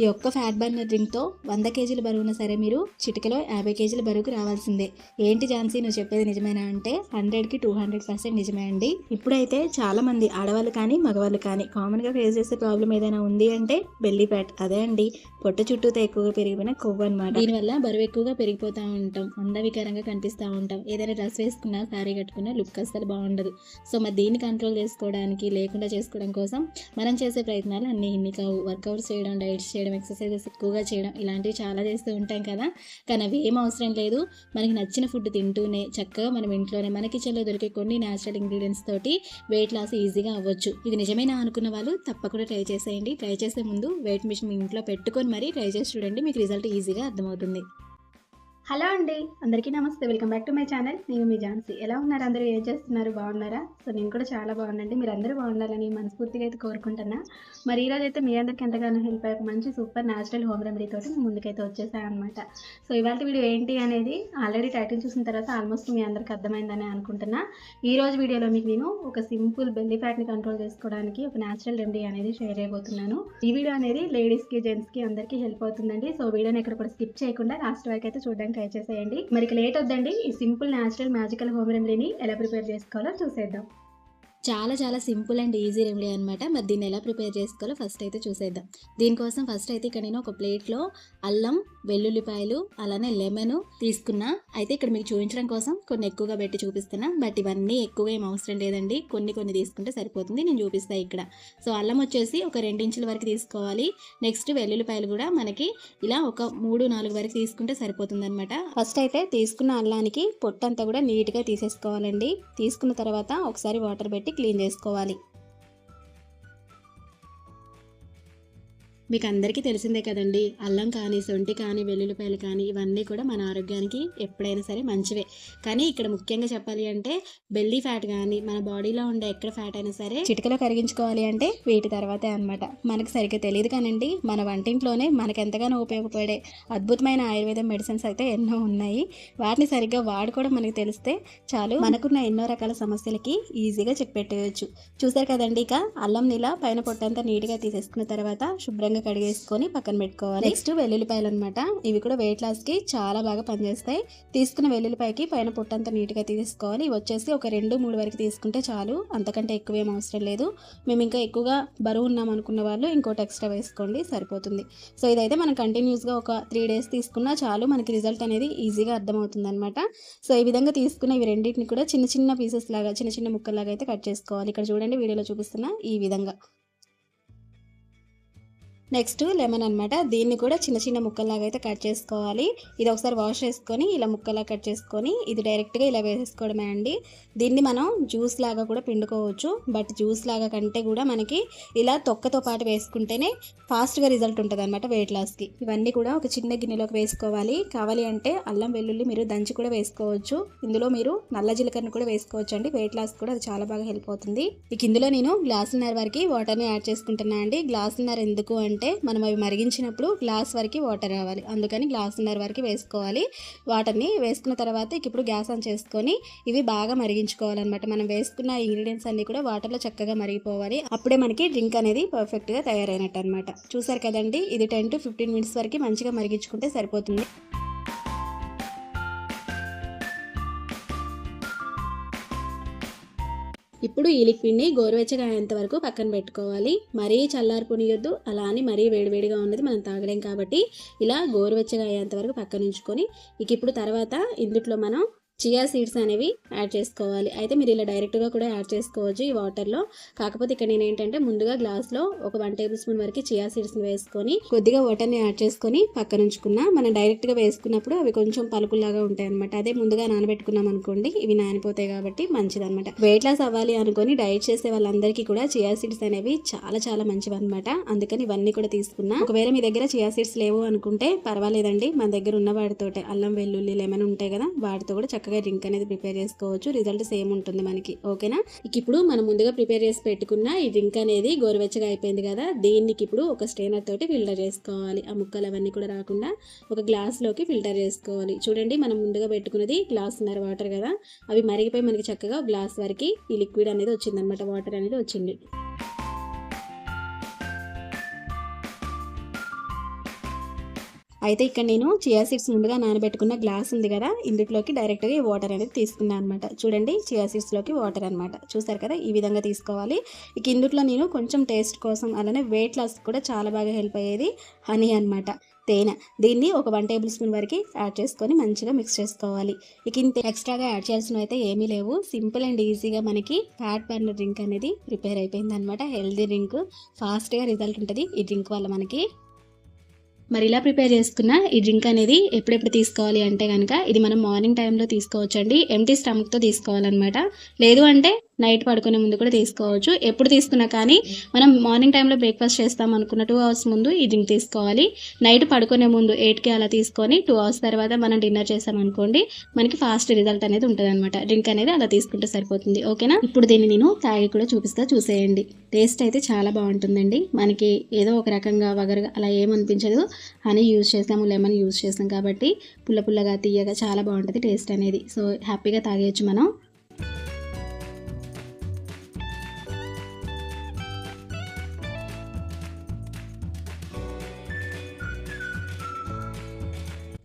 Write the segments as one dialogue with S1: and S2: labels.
S1: ఈ ఒక్క fat burner డ్రింక్తో వంద కేజీల బరువున సరే మీరు చిటికలో యాభై కేజీల బరువుకు రావాల్సిందే. ఏంటి ఝాన్సీ నువ్వు చెప్పేది నిజమేనా అంటే హండ్రెడ్కి టూ హండ్రెడ్ పర్సెంట్ నిజమే అండి. ఇప్పుడైతే చాలామంది ఆడవాళ్ళు కానీ మగవాళ్ళు కానీ కామన్గా ఫేస్ చేసే ప్రాబ్లం ఏదైనా ఉంది అంటే బెల్లీ ఫ్యాట్ అదే అండి. పొట్ట చుట్టూతో ఎక్కువగా పెరిగిపోయిన కొవ్వు అనమాట దీనివల్ల బరువు ఎక్కువగా పెరిగిపోతూ ఉంటాం అందవికారంగా కనిపిస్తూ ఉంటాం. ఏదైనా డ్రెస్ వేసుకున్నా శారీ కట్టుకున్నా లుక్ అసలు బాగుండదు. సో మరి దీన్ని కంట్రోల్ చేసుకోవడానికి లేకుండా చేసుకోవడం కోసం మనం చేసే ప్రయత్నాలు అన్నీ ఇన్ని కావు. వర్కౌట్స్ చేయడం డైట్స్ చేయడం ఎక్సర్సైజెస్ ఎక్కువగా చేయడం ఇలాంటివి చాలా చేస్తూ ఉంటాం కదా. కానీ అవి ఏం అవసరం లేదు. మనకి నచ్చిన ఫుడ్ తింటూనే చక్కగా మనం ఇంట్లోనే మన కిచెన్లో దొరికే కొన్ని న్యాచురల్ ఇంగ్రీడియంట్స్ తోటి వెయిట్ లాస్ ఈజీగా అవ్వచ్చు. ఇది నిజమేనా అనుకున్న వాళ్ళు తప్పకుండా ట్రై చేసేయండి. ట్రై చేసే ముందు వెయిట్ మిషన్ మీ ఇంట్లో పెట్టుకొని మరీ ట్రై చేసి చూడండి. మీకు రిజల్ట్ ఈజీగా అర్థమవుతుంది.
S2: హలో అండి. అందరికీ నమస్తే. Welcome back to my channel. నేను మీ ఝాన్సీ. ఎలా ఉన్నారు? అందరూ ఏం చేస్తున్నారు? బాగున్నారా? సో నేను కూడా చాలా బాగున్నాండి మీరు అందరూ బాగుండాలని మనస్ఫూర్తిగా అయితే కోరుకుంటున్నా. మరి ఈరోజు అయితే మీ అందరికీ ఎంతగానో హెల్ప్ అయ్యే మంచి సూపర్ న్యాచురల్ హోమ్ రెమెడీ తోటి మీ ముందుకైతే వచ్చేసాను అనమాట సో ఇవాళ వీడియో ఏంటి అనేది ఆల్రెడీ టైటిల్ చూసిన తర్వాత ఆల్మోస్ట్ మీ అందరికీ అర్థమైందని అనుకుంటున్నా. ఈ రోజు వీడియోలో మీకు నేను ఒక సింపుల్ బెల్లీ ఫ్యాట్ని కంట్రోల్ చేసుకోవడానికి ఒక న్యాచురల్ రెమెడీ అనేది షేర్ చేయబోతున్నాను. ఈ వీడియో అనేది లేడీస్కి జెంట్స్కి అందరికీ హెల్ప్ అవుతుందండి. సో వీడియోని ఎక్కడ కూడా స్కిప్ చేయకుండా లాస్ట్ వరకు అయితే చూడడానికి ట్రై చేసేయండి. మరి లేట్ వద్దండి. ఈ సింపుల్ న్యాచురల్ మ్యాజికల్ హోమ్ రెమెడీని ఎలా ప్రిపేర్ చేసుకోవాలో చూసేద్దాం.
S1: చాలా చాలా సింపుల్ అండ్ ఈజీ రెమెడీ అనమాట మరి దీన్ని ఎలా ప్రిపేర్ చేసుకోవాలో ఫస్ట్ అయితే చూసేద్దాం. దీనికోసం ఫస్ట్ అయితే ఇక్కడ నేను ఒక ప్లేట్లో అల్లం వెల్లుల్లిపాయలు అలానే లెమన్ తీసుకున్నా. అయితే ఇక్కడ మీకు చూపించడం కోసం కొన్ని ఎక్కువగా పెట్టి చూపిస్తున్నా. బట్ ఇవన్నీ ఎక్కువగా ఏం అవసరం లేదండి. కొన్ని కొన్ని తీసుకుంటే సరిపోతుంది. నేను చూపిస్తాను ఇక్కడ. సో అల్లం వచ్చేసి ఒక రెండు ఇంచుల వరకు తీసుకోవాలి. నెక్స్ట్ వెల్లుల్లిపాయలు కూడా మనకి ఇలా ఒక మూడు నాలుగు వరకు తీసుకుంటే సరిపోతుంది అనమాట ఫస్ట్ అయితే తీసుకున్న అల్లానికి పొట్టంతా కూడా నీట్గా తీసేసుకోవాలండి. తీసుకున్న తర్వాత ఒకసారి వాటర్ పెట్టి క్లీన్ చేసుకోవాలి. మీకు అందరికీ తెలిసిందే కదండి. అల్లం కానీ సొంటి కానీ వెల్లుల్లిపాయలు కానీ ఇవన్నీ కూడా మన ఆరోగ్యానికి ఎప్పుడైనా సరే మంచివే. కానీ ఇక్కడ ముఖ్యంగా చెప్పాలి అంటే బెల్లీ ఫ్యాట్ కానీ మన బాడీలో ఉండే ఎక్కడ ఫ్యాట్ అయినా సరే చిటికలో కరిగించుకోవాలి అంటే వీటి తర్వాతే అన్నమాట. మనకు సరిగ్గా తెలియదు కానండి మన వంటింట్లోనే మనకు ఎంతగానో ఉపయోగపడే అద్భుతమైన ఆయుర్వేదం మెడిసిన్స్ అయితే ఎన్నో ఉన్నాయి. వాటిని సరిగ్గా వాడుకోవడం మనకు తెలిస్తే చాలు. మనకున్న ఎన్నో రకాల సమస్యలకి ఈజీగా చెక్ పెట్టేయచ్చు చూసారు కదండి ఇక అల్లం నీళ్ళ పైన పొట్టంతా నీట్గా తీసేసుకున్న తర్వాత శుభ్రంగా కడిగేసుకొని పక్కన పెట్టుకోవాలి. నెక్స్ట్ వెల్లుల్లిపాయలు అనమాట ఇవి కూడా వెయిట్ లాస్కి చాలా బాగా పనిచేస్తాయి. తీసుకున్న వెల్లుల్లిపాయకి పైన పొట్టంతా నీట్గా తీసుకోవాలి ఇవి వచ్చేసి ఒక రెండు మూడు వరకు తీసుకుంటే చాలు. అంతకంటే ఎక్కువ ఏం అవసరం లేదు. మేము ఇంకా ఎక్కువగా బరువు ఉన్నాం అనుకున్న వాళ్ళు ఇంకోటి ఎక్స్ట్రా వేసుకోండి సరిపోతుంది. సో ఇదైతే మనం కంటిన్యూస్గా ఒక త్రీ డేస్ తీసుకున్నా చాలు. మనకి రిజల్ట్ అనేది ఈజీగా అర్థమవుతుంది అనమాట సో ఈ విధంగా తీసుకున్న ఇవి రెండింటిని కూడా చిన్న చిన్న పీసెస్ లాగా చిన్న చిన్న ముక్కల్లాగా అయితే కట్ చేసుకోవాలి. ఇక్కడ చూడండి వీడియోలో చూపిస్తున్న ఈ విధంగా. నెక్స్ట్ లెమన్ అనమాట దీన్ని కూడా చిన్న చిన్న ముక్కల్లాగా అయితే కట్ చేసుకోవాలి. ఇది ఒకసారి వాష్ చేసుకొని ఇలా ముక్కలా కట్ చేసుకొని ఇది డైరెక్ట్గా ఇలా వేసేసుకోవడమే అండి. దీన్ని మనం జ్యూస్ లాగా కూడా పిండుకోవచ్చు. బట్ జ్యూస్ లాగా కంటే కూడా మనకి ఇలా తొక్కతో పాటు వేసుకుంటేనే ఫాస్ట్గా రిజల్ట్ ఉంటుంది అనమాట వెయిట్ లాస్కి ఇవన్నీ కూడా ఒక చిన్న గిన్నెలోకి వేసుకోవాలి. కావాలి అంటే అల్లం వెల్లుల్లి మీరు దంచి కూడా వేసుకోవచ్చు. ఇందులో మీరు నల్ల జీలకర్ర కూడా వేసుకోవచ్చు అండి. వెయిట్ లాస్ కూడా అది చాలా బాగా హెల్ప్ అవుతుంది. ఇక ఇందులో నేను గ్లాసున్నర వరకు వాటర్ని యాడ్ చేసుకుంటున్నా అండి. గ్లాసున్నర ఎందుకు అంటే మనం అవి మరిగించినప్పుడు గ్లాస్ వరకు వాటర్ రావాలి. అందుకని గ్లాసున్నర వరకు వేసుకోవాలి. వాటర్ని వేసుకున్న తర్వాత ఇప్పుడు గ్యాస్ ఆన్ చేసుకొని ఇవి బాగా మరిగించుకోవాలన్నమాట. మనం వేసుకున్న ఇంగ్రీడియంట్స్ అన్ని కూడా వాటర్లో చక్కగా మరిగిపోవాలి. అప్పుడే మనకి డ్రింక్ అనేది పర్ఫెక్ట్గా తయారైనట్టు అనమాట చూసారు కదండి? ఇది టెన్ టు ఫిఫ్టీన్ మినిట్స్ వరకు మంచిగా మరిగించుకుంటే సరిపోతుంది. ఇప్పుడు ఈ లిక్విడ్ని గోరువెచ్చగా అయ్యేంత వరకు పక్కన పెట్టుకోవాలి. మరీ చల్లారిపోనియొద్దు. అలా అని మరీ వేడివేడిగా ఉన్నది మనం తాగలేం కాబట్టి ఇలా గోరువెచ్చగా అయ్యేంత వరకు పక్కన ఉంచుకొని ఇక ఇప్పుడు తర్వాత ఇందుట్లో మనం చియా సీడ్స్ అనేవి యాడ్ చేసుకోవాలి. అయితే మీరు ఇలా డైరెక్ట్గా కూడా యాడ్ చేసుకోవచ్చు ఈ వాటర్లో కాకపోతే ఇక్కడ నేను ఏంటంటే ముందుగా గ్లాస్లో ఒక వన్ టేబుల్ స్పూన్ వరకు చియా సీడ్స్ని వేసుకొని కొద్దిగా వాటర్ని యాడ్ చేసుకొని పక్కనుంచుకున్న మనం డైరెక్ట్గా వేసుకున్నప్పుడు అవి కొంచెం పలుకులాగా ఉంటాయి అనమాట అదే ముందుగా నానబెట్టుకున్నాం అనుకోండి ఇవి నానిపోతాయి కాబట్టి మంచిది అనమాట వెయిట్ లాస్ అవ్వాలి అనుకొని డైట్ చేసే వాళ్ళందరికీ కూడా చియా సీడ్స్ అనేవి చాలా చాలా మంచివి అనమాట అందుకని ఇవన్నీ కూడా తీసుకున్నా. ఒకవేళ మీ దగ్గర చియా సీడ్స్ లేవు అనుకుంటే పర్వాలేదండి. మన దగ్గర ఉన్న వాటితోటే అల్లం వెల్లుల్లి లెమన్ ఉంటాయి కదా వాటితో కూడా చక్కగా డ్రింక్ అనేది ప్రిపేర్ చేసుకోవచ్చు. రిజల్ట్ సేమ్ ఉంటుంది మనకి. ఓకేనా? ఇక ఇప్పుడు మనం ముందుగా ప్రిపేర్ చేసి పెట్టుకున్న ఈ డ్రింక్ అనేది గోరువెచ్చగా అయిపోయింది కదా దీనికి ఇప్పుడు ఒక స్టెయినర్ తోటి ఫిల్టర్ చేసుకోవాలి. ఆ ముక్కలు అవన్నీ కూడా రాకుండా ఒక గ్లాస్లోకి ఫిల్టర్ చేసుకోవాలి. చూడండి మనం ముందుగా పెట్టుకున్నది గ్లాసున్నర వాటర్ కదా. అవి మరిగిపోయి మనకి చక్కగా గ్లాస్ వరకు ఈ లిక్విడ్ అనేది వచ్చిందనమాట. వాటర్ అనేది వచ్చింది. అయితే ఇక్కడ నేను చియా సీడ్స్ ముందుగా నానబెట్టుకున్న గ్లాస్ ఉంది కదా ఇందులోకి డైరెక్ట్గా ఈ వాటర్ అనేది తీసుకున్నాను అనమాట చూడండి చియా సీడ్స్లోకి వాటర్ అనమాట చూసారు కదా ఈ విధంగా తీసుకోవాలి. ఇక ఇందులో నేను కొంచెం టేస్ట్ కోసం అలానే వెయిట్ లాస్ కూడా చాలా బాగా హెల్ప్ అయ్యేది హనీ అనమాట తేనె. దీన్ని ఒక వన్ టేబుల్ స్పూన్ వరకు యాడ్ చేసుకొని మంచిగా మిక్స్ చేసుకోవాలి. ఇక ఇంత ఎక్స్ట్రాగా యాడ్ చేయాల్సినవి అయితే ఏమీ లేవు. సింపుల్ అండ్ ఈజీగా మనకి ఫ్యాట్ బర్నర్ డ్రింక్ అనేది ప్రిపేర్ అయిపోయింది అనమాట హెల్దీ డ్రింక్ ఫాస్ట్గా రిజల్ట్ ఉంటుంది ఈ డ్రింక్ వల్ల మనకి. మరి ఇలా ప్రిపేర్ చేసుకున్న ఈ డ్రింక్ అనేది ఎప్పుడెప్పుడు తీసుకోవాలి అంటే కనుక ఇది మనం మార్నింగ్ టైంలో తీసుకోవచ్చండి. ఎంటీ స్టమక్తో తీసుకోవాలన్నమాట. లేదు అంటే నైట్ పడుకునే ముందు కూడా తీసుకోవచ్చు. ఎప్పుడు తీసుకున్నా కానీ మనం మార్నింగ్ టైంలో బ్రేక్ఫాస్ట్ చేస్తాం అనుకున్న టూ అవర్స్ ముందు ఈ డ్రింక్ తీసుకోవాలి. నైట్ పడుకునే ముందు ఎయిట్కి అలా తీసుకొని టూ అవర్స్ తర్వాత మనం డిన్నర్ చేసాం అనుకోండి మనకి ఫాస్ట్ రిజల్ట్ అనేది ఉంటుంది అనమాట డ్రింక్ అనేది అలా తీసుకుంటే సరిపోతుంది. ఓకేనా? ఇప్పుడు దీన్ని నేను తాగి కూడా చూపిస్తా చూసేయండి. టేస్ట్ అయితే చాలా బాగుంటుందండి. మనకి ఏదో ఒక రకంగా వగరగా అలా ఏమనిపించదు. హనీ యూజ్ చేసాము లెమన్ యూజ్ చేసాం కాబట్టి పుల్ల పుల్లగా తీయగా చాలా బాగుంటుంది టేస్ట్ అనేది. సో హ్యాపీగా తాగేయచ్చు మనం.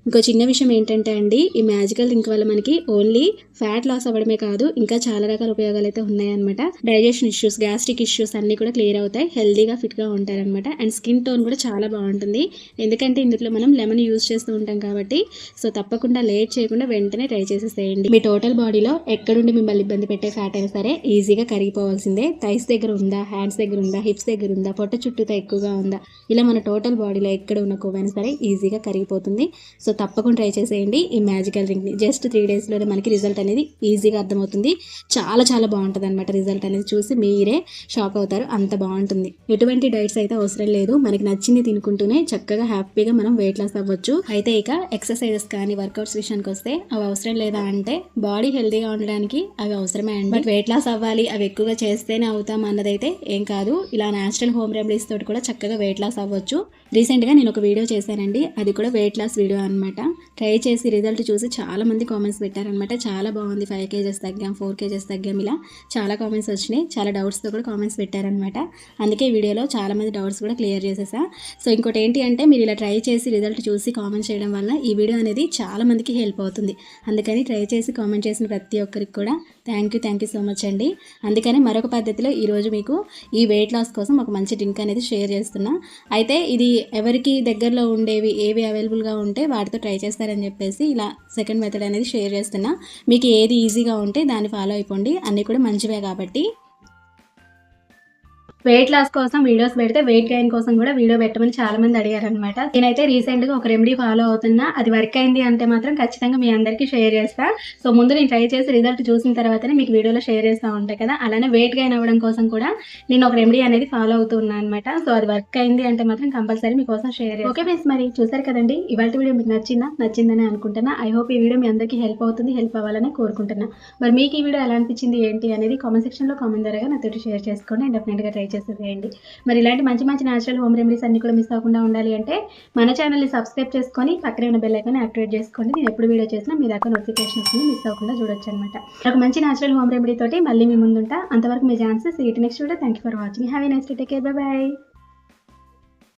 S1: ఇంకో చిన్న విషయం ఏంటంటే అండి ఈ మ్యాజికల్ రింక్ వల్ల మనకి ఓన్లీ ఫ్యాట్ లాస్ అవ్వడమే కాదు ఇంకా చాలా రకాల ఉపయోగాలు అయితే ఉన్నాయన్నమాట. డైజెషన్ ఇష్యూస్ గ్యాస్ట్రిక్ ఇష్యూస్ అన్ని కూడా క్లియర్ అవుతాయి. హెల్దీగా ఫిట్గా ఉంటారనమాట అండ్ స్కిన్ టోన్ కూడా చాలా బాగుంటుంది. ఎందుకంటే ఇందులో మనం లెమన్ యూస్ చేస్తూ ఉంటాం కాబట్టి సో తప్పకుండా లేట్ చేయకుండా వెంటనే ట్రై చేసేసేయండి. మీ టోటల్ బాడీలో ఎక్కడుండి మిమ్మల్ని ఇబ్బంది పెట్టే ఫ్యాట్ అయినా సరే ఈజీగా కరిగిపోవాల్సిందే. థైస్ దగ్గర ఉందా హ్యాండ్స్ దగ్గర ఉందా హిప్స్ దగ్గర ఉందా పొట్ట చుట్టూతో ఎక్కువగా ఉందా ఇలా మన టోటల్ బాడీలో ఎక్కడ ఉన్న కొవ్వైనా సరే ఈజీగా కరిగిపోతుంది. సో తప్పకుండా ట్రై చేసేయండి ఈ మ్యాజికల్ డ్రింక్ని జస్ట్ త్రీ డేస్లోనే మనకి రిజల్ట్ అనేది అనేది ఈజీగా అర్థమవుతుంది. చాలా చాలా బాగుంటుంది అనమాట రిజల్ట్ అనేది చూసి మీరే షాక్ అవుతారు. అంత బాగుంటుంది. ఎటువంటి డైట్స్ అయితే అవసరం లేదు. మనకి నచ్చింది తినుకుంటూనే చక్కగా హ్యాపీగా మనం వెయిట్ లాస్ అవ్వచ్చు. అయితే ఇక ఎక్సర్సైజెస్ కానీ వర్కౌట్స్ విషయానికి వస్తే అవి అవసరం లేదా అంటే బాడీ హెల్తీగా ఉండడానికి అవి అవసరమే అండి. బట్ వెయిట్ లాస్ అవ్వాలి అవి ఎక్కువగా చేస్తేనే అవుతాం అన్నదైతే ఏం కాదు. ఇలా న్యాచురల్ హోమ్ రెమెడీస్ తోటి కూడా చక్కగా వెయిట్ లాస్ అవ్వచ్చు. రీసెంట్గా నేను ఒక వీడియో చేశానండి. అది కూడా వెయిట్ లాస్ వీడియో అనమాట ట్రై చేసి రిజల్ట్ చూసి చాలా మంది కామెంట్స్ పెట్టారనమాట చాలా బాగుంది. ఫైవ్ కేజెస్ తగ్గాం ఫోర్ కేజెస్ తగ్గాం ఇలా చాలా కామెంట్స్ వచ్చినాయి. చాలా డౌట్స్తో కూడా కామెంట్స్ పెట్టారనమాట అందుకే వీడియోలో చాలా మంది డౌట్స్ కూడా క్లియర్ చేసేసా. సో ఇంకోటి ఏంటి అంటే మీరు ఇలా ట్రై చేసి రిజల్ట్ చూసి కామెంట్ చేయడం వల్ల ఈ వీడియో అనేది చాలామందికి హెల్ప్ అవుతుంది. అందుకని ట్రై చేసి కామెంట్ చేసిన ప్రతి ఒక్కరికి కూడా thank you thank you so much అండి. అందుకని మరొక పద్ధతిలో ఈరోజు మీకు ఈ వెయిట్ లాస్ కోసం ఒక మంచి డ్రింక్ అనేది షేర్ చేస్తున్నా. అయితే ఇది ఎవరికి దగ్గరలో ఉండేవి ఏవి అవైలబుల్గా ఉంటే వాటితో ట్రై చేస్తారని చెప్పేసి ఇలా సెకండ్ మెథడ్ అనేది షేర్ చేస్తున్నా. మీకు ఏది ఈజీగా ఉంటే దాన్ని ఫాలో అయిపోండి. అన్నీ కూడా మంచివే కాబట్టి
S2: వెయిట్ లాస్ కోసం వీడియోస్ పెడితే వెయిట్ గెయిన్ కోసం కూడా వీడియో పెట్టమని చాలా మంది అడిగారు అనమాట నేనైతే రీసెంట్గా ఒక రెమెడీ ఫాలో అవుతున్నా. అది వర్క్ అయింది అంటే మాత్రం ఖచ్చితంగా మీ అందరికీ షేర్ చేస్తా. సో ముందు నేను ట్రై చేసి రిజల్ట్ చూసిన తర్వాతనే మీకు వీడియోలో షేర్ చేస్తూ ఉంటాయి కదా. అలానే వెయిట్ గెయిన్ అవ్వడం కోసం కూడా నేను ఒక రెమెడీ అనేది ఫాలో అవుతున్నా అనమాట సో అది వర్క్ అయింది అంటే మాత్రం కంపల్సరీ మీకోసం షేర్ ఓకే ఫ్రెండ్స్ మరి చూసారు కదండి? ఇవాళ వీడియో మీకు నచ్చిందా? నచ్చిందని అనుకుంటున్నా. ఐ హోప్ ఈ వీడియో మీ అందరికీ హెల్ప్ అవుతుంది హెల్ప్ అవ్వాలని కోరుకుంటున్నా. మరి మీకు ఈ వీడియో ఎలా అనిపించింది ఏంటి అనేది కామెంట్ సెక్షన్లో కామెంట్ ద్వారా నాతో షేర్ చేసుకోండి. అండ్ డెఫినెట్గా ట్రై చేసేసేయండి. మరి ఇలాంటి మంచి మంచి న్యాచురల్ హోమ్ రెమెడీస్ అన్ని కూడా మిస్ అవ్వకుండా ఉండాలి అంటే మన ఛానల్ని సబ్స్క్రైబ్ చేసుకొని పక్కనే ఉన్న బెల్ ఐకాన్ యాక్టివేట్ చేసుకోండి. నేను ఎప్పుడు వీడియో చేసినా మీ దాకా నోటిఫికేషన్ వస్తుంది మిస్ అవ్వకుండా చూడొచ్చు అనమాట ఒక మంచి న్యాచురల్ హోమ్ రెమెడీ తోటి మళ్ళీ మీ ముందుంటా. అంతవరకు మీ ఛాన్సెస్ ఇటు next video thank you for watching హ్యావీ next take care bye bye